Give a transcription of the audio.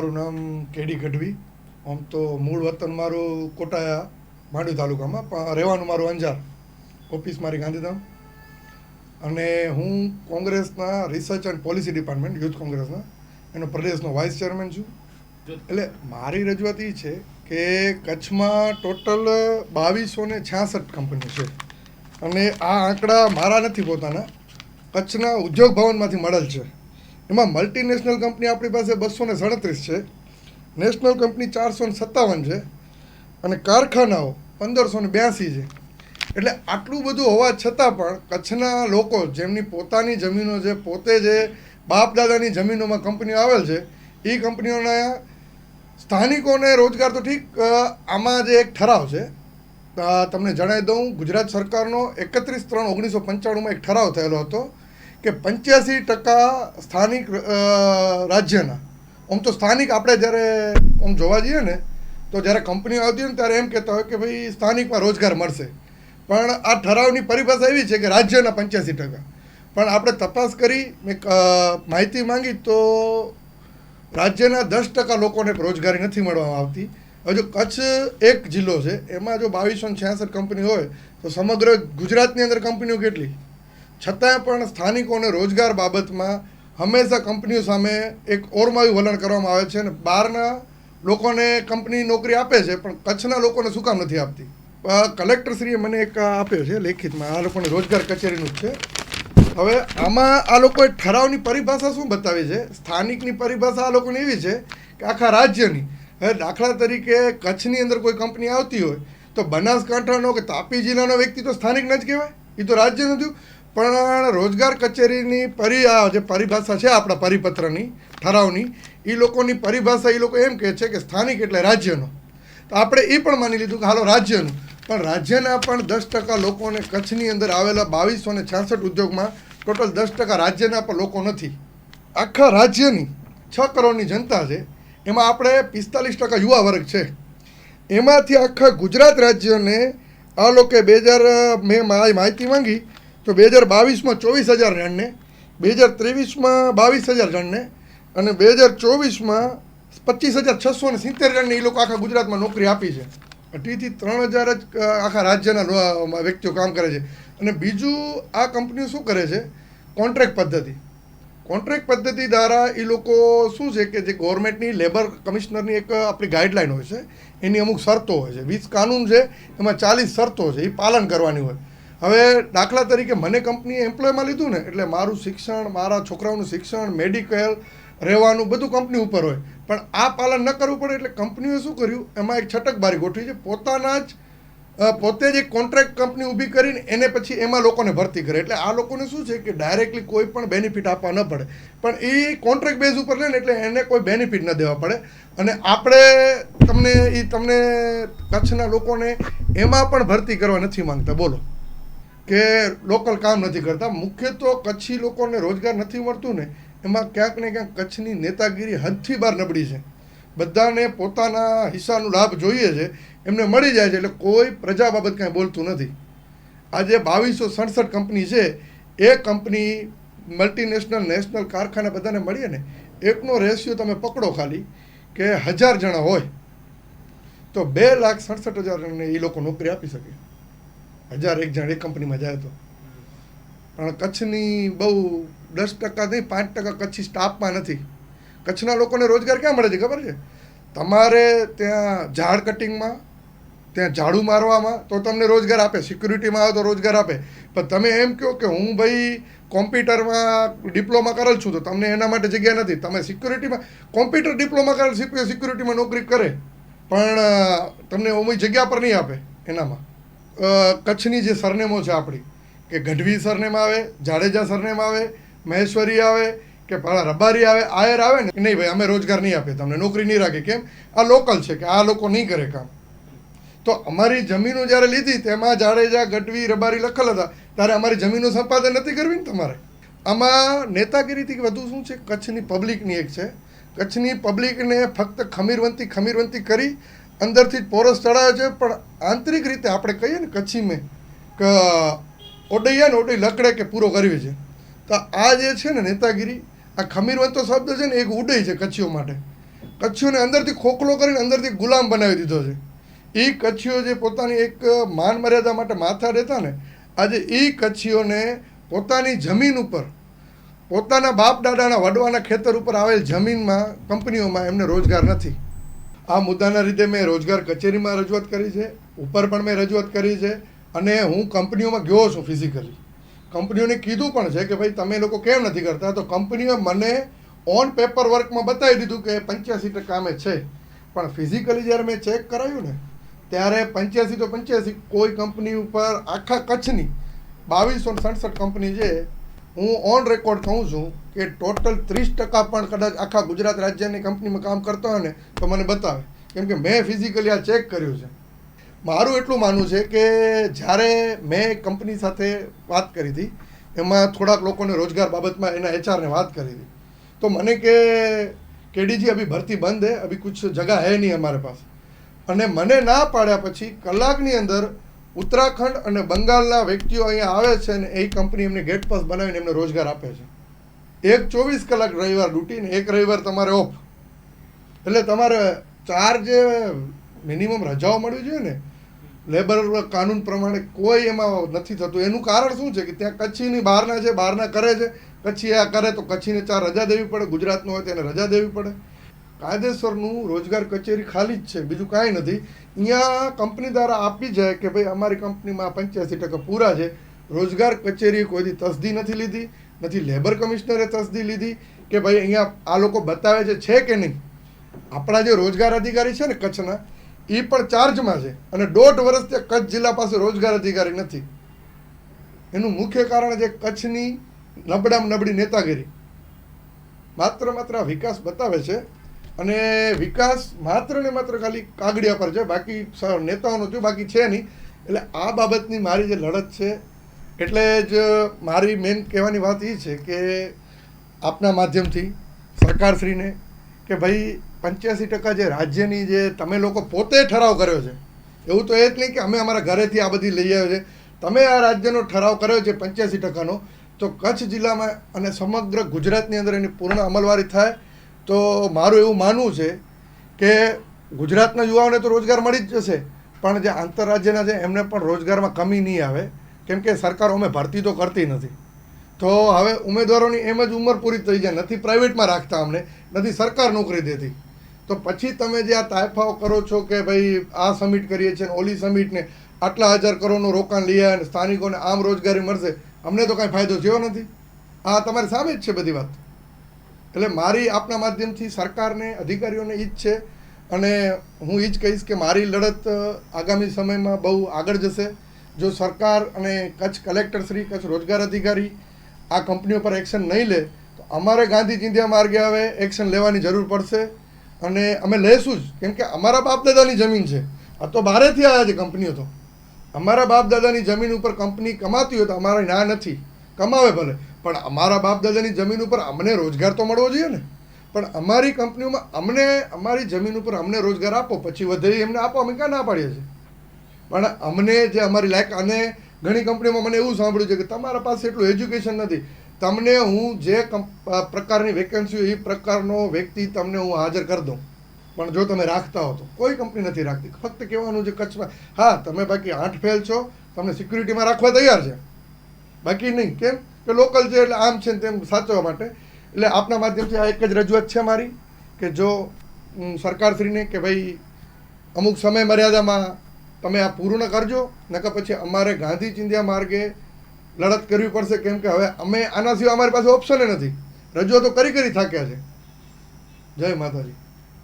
મારું નામ કેડી ગઢવી. આમ તો મૂળ વતન મારું કોટાયા, માંડવી તાલુકામાં, પણ રહેવાનું મારું અંજાર, ઓફિસ મારી ગાંધીધામ. અને હું કોંગ્રેસના research and policy department, youth કોંગ્રેસના, એનો પ્રદેશનો વાઇસ ચેરમેન છું. એટલે મારી રજૂઆત એ છે કે કચ્છમાં ટોટલ બાવીસો ને છાસઠ કંપનીઓ છે. અને આ આંકડા મારા નથી પોતાના. કચ્છના ઉદ્યોગ ભવનમાંથી મળેલ છે. એમાં મલ્ટીનેશનલ કંપની આપણી પાસે બસો ને સડત્રીસ છે નેશનલ કંપની ચારસો ને સત્તાવન છે અને કારખાનાઓ પંદરસો ને બ્યાસી છે. એટલે આટલું બધું હોવા છતાં પણ કચ્છના લોકો જેમની પોતાની જમીનો છે, પોતે જે બાપ દાદાની જમીનોમાં કંપનીઓ આવેલ છે એ કંપનીઓના સ્થાનિકોને રોજગાર તો ઠીક આમાં જે એક ઠરાવ છે તમને જણાવી દઉં, ગુજરાત સરકારનો એકત્રીસ ત્રણ ઓગણીસો પંચાણુંમાં એક ઠરાવ થયેલો હતો કે પંચ્યાસી ટકા સ્થાનિક રાજ્યના. આમ તો સ્થાનિક આપણે જ્યારે આમ જોવા જઈએ ને, તો જ્યારે કંપનીઓ આવતી હોય ને ત્યારે એમ કહેતા હોય કે ભાઈ સ્થાનિકમાં રોજગાર મળશે. પણ આ ઠરાવની પરિભાષા એવી છે કે રાજ્યના પંચ્યાસી ટકા. પણ આપણે તપાસ કરી મેં માહિતી માંગી તો રાજ્યના દસ ટકા લોકોને રોજગારી નથી મળવામાં આવતી. હવે જો કચ્છ એક જિલ્લો છે, એમાં જો બાવીસો છ્યાસઠ કંપની હોય, તો સમગ્ર ગુજરાતની અંદર કંપનીઓ કેટલી? છતાંય પણ સ્થાનિકોને રોજગાર બાબતમાં હંમેશા કંપનીઓ સામે એક ઓરમાયું વલણ કરવામાં આવે છે અને બહારના લોકોને કંપની નોકરી આપે છે, પણ કચ્છના લોકોને શું કામ નથી આપતી? કલેક્ટરશ્રીએ મને એક આપ્યો છે લેખિતમાં, આ લોકોને રોજગાર કચેરીનું જ છે. હવે આમાં આ લોકોએ ઠરાવની પરિભાષા શું બતાવી છે? સ્થાનિકની પરિભાષા આ લોકોની એવી છે કે આખા રાજ્યની, હવે દાખલા તરીકે કચ્છની અંદર કોઈ કંપની આવતી હોય, તો બનાસકાંઠાનો કે તાપી જિલ્લાનો વ્યક્તિ તો સ્થાનિક ન જ કહેવાય. એ તો રાજ્ય નથી પણ રોજગાર કચેરીની પરી આ જે પરિભાષા છે આપણા પરિપત્રની, ઠરાવની એ લોકોની પરિભાષા એ લોકો એમ કહે છે કે સ્થાનિક એટલે રાજ્યનો. તો આપણે એ પણ માની લીધું કે હાલો રાજ્યનું. પણ રાજ્યના પણ દસ ટકા લોકોને કચ્છની અંદર આવેલા બાવીસો ને છાસઠ ઉદ્યોગમાં ટોટલ દસ ટકા રાજ્યના પણ લોકો નથી. આખા રાજ્યની છ કરોડની જનતા છે. એમાં આપણે પિસ્તાલીસ ટકા યુવા વર્ગ છે. એમાંથી આખા ગુજરાત રાજ્યને આ લોકોએ બે હજાર, મેં માહિતી માંગી તો બે હજાર બાવીસમાં ચોવીસ હજાર જણને બે હજાર ત્રેવીસમાં બાવીસ હજાર જણને અને બે હજાર ચોવીસમાં પચીસ હજાર છસો ને સિત્તેર જણને એ લોકો આખા ગુજરાતમાં નોકરી આપી છે. અઢીથી ત્રણ હજાર જ આખા રાજ્યના વ્યક્તિઓ કામ કરે છે. અને બીજું આ કંપનીઓ શું કરે છે? કોન્ટ્રાક્ટ પદ્ધતિ. કોન્ટ્રાક્ટ પદ્ધતિ દ્વારા એ લોકો શું છે કે જે ગવર્મેન્ટની લેબર કમિશનરની એક આપણી ગાઈડલાઈન હોય છે. એની અમુક શરતો હોય છે. વીસ કાનૂન છે, એમાં ચાલીસ શરતો છે. એ પાલન કરવાની હોય. હવે દાખલા તરીકે મને કંપનીએ એમ્પ્લોયમાં લીધું ને, એટલે મારું શિક્ષણ, મારા છોકરાઓનું શિક્ષણ, મેડિકલ, રહેવાનું બધું કંપની ઉપર હોય. પણ આ પાલન ન કરવું પડે એટલે કંપનીઓએ શું કર્યું? એમાં એક છટકબારી ગોઠવી છે. પોતાના જ પોતે જ એક કોન્ટ્રાક્ટ કંપની ઊભી કરીને એને પછી એમાં લોકોને ભરતી કરે. એટલે આ લોકોને શું છે કે ડાયરેક્ટલી કોઈ પણ બેનિફિટ આપવા ન પડે. પણ એ કોન્ટ્રાક્ટ બેઝ ઉપર લે ને એટલે એને કોઈ બેનિફિટ ન દેવા પડે. અને આપણે તમને એ તમને કચ્છના લોકોને એમાં પણ ભરતી કરવા નથી માંગતા. બોલો. કે લોકલ કામ નથી કરતા. મુખ્ય તો કચ્છી લોકોને રોજગાર નથી મળતું ને, એમાં ક્યાંક ને ક્યાંક કચ્છની નેતાગીરી હદથી બહાર નબળી છે. બધાને પોતાના હિસ્સાનો લાભ જોઈએ છે, એમને મળી જાય છે, એટલે કોઈ પ્રજા બાબત કાંઈ બોલતું નથી. આજે બાવીસો સડસઠ કંપની છે, એ કંપની મલ્ટીનેશનલ નેશનલ કારખાના બધાને મળીએ ને, એકનો રેશિયો તમે પકડો ખાલી, કે હજાર જણા હોય, તો બે લાખ સડસઠ હજારને એ લોકો નોકરી આપી શકે. હજાર એક જણ, એક કંપનીમાં જાય તો. પણ કચ્છની બહુ દસ ટકા નહીં, પાંચ ટકા કચ્છી સ્ટાફમાં નથી. કચ્છના લોકોને રોજગાર ક્યાં મળે છે, ખબર છે? તમારે ત્યાં ઝાડ કટિંગમાં ત્યાં ઝાડુ મારવામાં તો તમને રોજગાર આપે. સિક્યુરિટીમાં આવો તો રોજગાર આપે. પણ તમે એમ કહો કે હું ભાઈ કોમ્પ્યુટરમાં ડિપ્લોમા કરેલ છું, તો તમને એના માટે જગ્યા નથી. તમે સિક્યુરિટીમાં કોમ્પ્યુટર ડિપ્લોમા કરેલ સિક્યુરિટીમાં નોકરી કરે. પણ તમને ઓમી જગ્યા પર નહીં આપે એનામાં. કચ્છની જે સરનેમો છે આપણી, કે ગઢવી સરનેમ આવે, જાડેજા સરનેમ આવે, મહેશ્વરી આવે, કે પેલા રબારી આવે, આયર આવે ને, નહીં ભાઈ, અમે રોજગાર નહીં આપીએ, તમને નોકરી નહીં રાખી કેમ? આ લોકલ છે કે આ લોકો નહીં કરે કામ. તો અમારી જમીનો જ્યારે લીધી, તેમાં જાડેજા, ગઢવી, રબારી લખેલ હતા, ત્યારે અમારી જમીનો સંપાદન નથી કરવી ને તમારે. આમાં નેતાગીરીથી વધુ શું છે? કચ્છની પબ્લિકની એક છે. કચ્છની પબ્લિકને ફક્ત ખમીરવંતી ખમીરવંતી કરી અંદરથી પોરસ ચડાવે છે, પણ આંતરિક રીતે આપણે કહીએ ને કચ્છી મેં કે ઓડૈયા ને ઓડઈ લકડે કે પૂરો કરવી છે. તો આ જે છે ને નેતાગીરી, આ ખમીરવંતો શબ્દ છે ને એક ઉડઈ છે કચ્છીઓ માટે. કચ્છીઓને અંદરથી ખોખલો કરીને અંદરથી ગુલામ બનાવી દીધો છે. એ કચ્છીઓ જે પોતાની એક માન મર્યાદા માટે માથા રહેતા ને, આજે એ કચ્છીઓને પોતાની જમીન ઉપર, પોતાના બાપ દાદાના વડવાના ખેતર ઉપર આવેલ જમીનમાં, કંપનીઓમાં એમને રોજગાર નથી. આ મુદ્દાના રીતે મેં રોજગાર કચેરીમાં રજૂઆત કરી છે, ઉપર પણ મેં રજૂઆત કરી છે અને હું કંપનીઓમાં ગયો છું ફિઝિકલી કંપનીઓને કીધું પણ છે કે ભાઈ તમે લોકો કેમ નથી કરતા? તો કંપનીએ મને ઓન પેપર વર્કમાં બતાવી દીધું કે પંચ્યાસી ટકા અમે છે. પણ ફિઝિકલી જ્યારે મેં ચેક કરાવ્યું ને, ત્યારે પંચ્યાસી તો પંચ્યાસી, કોઈ કંપની ઉપર આખા કચ્છની બાવીસો સડસઠ કંપની છે હું ઓન રેકોર્ડ કહું છું કે ટોટલ ત્રીસ ટકા પણ કદાચ આખા ગુજરાત રાજ્યની કંપનીમાં કામ કરતો હોય ને, તો મને બતાવે. કેમ કે મેં ફિઝિકલી આ ચેક કર્યું છે. મારું એટલું માનવું છે કે જ્યારે મેં કંપની સાથે વાત કરી હતી, એમાં થોડાક લોકોને રોજગાર બાબતમાં એના એચઆરને વાત કરી હતી. તો મને કે, કેડીજી, અભી ભરતી બંધ હે, અભી કુછ જગા હે નહીં અમારે પાસે. અને મને ના પાડ્યા પછી કલાકની અંદર ઉત્તરાખંડ અને બંગાળના વ્યક્તિઓ અહીંયા આવે છે ને એ કંપની એમને ગેટ પાસ બનાવીને એમને રોજગાર આપે છે. એક ચોવીસ કલાક રવિવાર ડ્યુટી ને એક રવિવાર તમારે ઓફ. એટલે તમારે ચાર જે મિનિમમ રજાઓ મળવી જોઈએ ને, લેબર કાનૂન પ્રમાણે કોઈ એમાં નથી થતું. એનું કારણ શું છે કે ત્યાં કચ્છીની બહારના છે, બહારના કરે છે. કચ્છી આ કરે તો કચ્છીને ચાર રજા દેવી પડે, ગુજરાતનું હોય તેને રજા દેવી પડે. કાયદેસરનું રોજગાર કચેરી ખાલી જ છે, બીજું કાંઈ નથી. અહીંયા કંપની દ્વારા આપી જાય કે ભાઈ અમારી કંપનીમાં પંચ્યાસી ટકા પૂરા છે. રોજગાર કચેરીએ કોઈથી તસદી નથી લીધી, નથી લેબર કમિશનરે તસદી લીધી કે ભાઈ અહીંયા આ લોકો બતાવે છે છે કે નહીં? આપણા જે રોજગાર અધિકારી છે ને કચ્છના એ પણ ચાર્જમાં છે અને દોઢ વર્ષથી કચ્છ જિલ્લા પાસે રોજગાર અધિકારી નથી. એનું મુખ્ય કારણ છે કચ્છની નબળામાં નબળી નેતાગીરી. માત્ર માત્ર વિકાસ બતાવે છે અને વિકાસ માત્ર ને માત્ર ખાલી કાગડિયા પર છે, બાકી નેતાઓનો જો બાકી છે નહીં. એટલે આ બાબતની મારી જે લડત છે, એટલે જ મારી મેન કહેવાની વાત એ છે કે આપના માધ્યમથી સરકારશ્રીને કે ભાઈ પંચ્યાસી ટકા જે રાજ્યની જે તમે લોકો પોતે ઠરાવ કર્યો છે, એવું તો એ જ નહીં કે અમે અમારા ઘરેથી આ બધી લઈ આવ્યો છે. તમે આ રાજ્યનો ઠરાવ કર્યો છે પંચ્યાસી ટકાનો, તો કચ્છ જિલ્લામાં અને સમગ્ર ગુજરાતની અંદર એની પૂર્ણ અમલવારી થાય તો મારું એવું માનવું છે કે ગુજરાતના યુવાઓને તો રોજગાર મળી જ જશે, પણ જે આંતરરાજ્યના છે એમને પણ રોજગારમાં કમી નહીં આવે, કેમ કે સરકાર અમે ભરતી તો કરતી નથી. તો હવે ઉમેદવારોની એમ જ ઉંમર પૂરી થઈ જાય, નથી પ્રાઇવેટમાં રાખતા અમને, નથી સરકાર નોકરી દેતી. તો પછી તમે જે આ તાયફાઓ કરો છો કે ભાઈ આ સમિટ કરીએ છીએ ઓલી સમિટને આટલા હજાર કરોડનું રોકાણ લઈ અને સ્થાનિકોને આમ રોજગારી મળશે, અમને તો કાંઈ ફાયદો થયો નથી. આ તમારી સામે જ છે બધી વાત. એટલે મારી આપના માધ્યમથી સરકારને, અધિકારીઓને એ જ છે. અને હું એ જ કહીશ કે મારી લડત આગામી સમયમાં બહુ આગળ જશે. જો સરકાર અને કચ્છ કલેક્ટર શ્રી, કચ્છ રોજગાર અધિકારી આ કંપનીઓ પર એક્શન નહીં લે, તો અમારે ગાંધી ચિંધ્યા માર્ગે હવે એક્શન લેવાની જરૂર પડશે. અને અમે લઈશું જ. કેમ કે અમારા બાપ દાદાની જમીન છે. આ તો બહારેથી આવ્યા છે કંપનીઓ તો. અમારા બાપ દાદાની જમીન ઉપર કંપની કમાતી હોય તો અમારે ના નથી. કમાવે ભલે. પણ અમારા બાપ દાદાની જમીન ઉપર અમને રોજગાર તો મળવો જોઈએ ને. પણ અમારી કંપનીઓમાં અમને, અમારી જમીન ઉપર અમને રોજગાર આપો, પછી વધે એમને આપો, અમે ક્યાં ના પાડીએ છીએ? પણ અમને જે અમારી લાયક, અને ઘણી કંપનીઓમાં મને એવું સાંભળ્યું છે કે તમારા પાસે એટલું એજ્યુકેશન નથી. તમને હું જે પ્રકારની વેકેન્સી એ પ્રકારનો વ્યક્તિ તમને હું હાજર કરી દઉં. પણ જો તમે રાખતા હો તો. કોઈ કંપની નથી રાખતી. ફક્ત કહેવાનું છે કચ્છમાં, હા, તમે બાકી આઠ ફેલ છો, તમને સિક્યુરિટીમાં રાખવા તૈયાર છે. બાકી નહીં, કેમ? કે લોકલ છે એટલે આમ છે ને તેમ સાચવવા માટે. એટલે આપના માધ્યમથી આ એક જ રજૂઆત છે મારી, કે જો સરકારશ્રીને કે ભાઈ, અમુક સમય મર્યાદામાં તમે આ પૂર્ણ કરજો, નકર પછી અમારે ગાંધી ચિંધ્યા માર્ગે લડત કરવી પડશે કેમ કે હવે અમે આના સિવાય અમારી પાસે ઓપ્શન નથી. રજૂઆતો કરી કરી થાક્યા છે. જય માતાજી.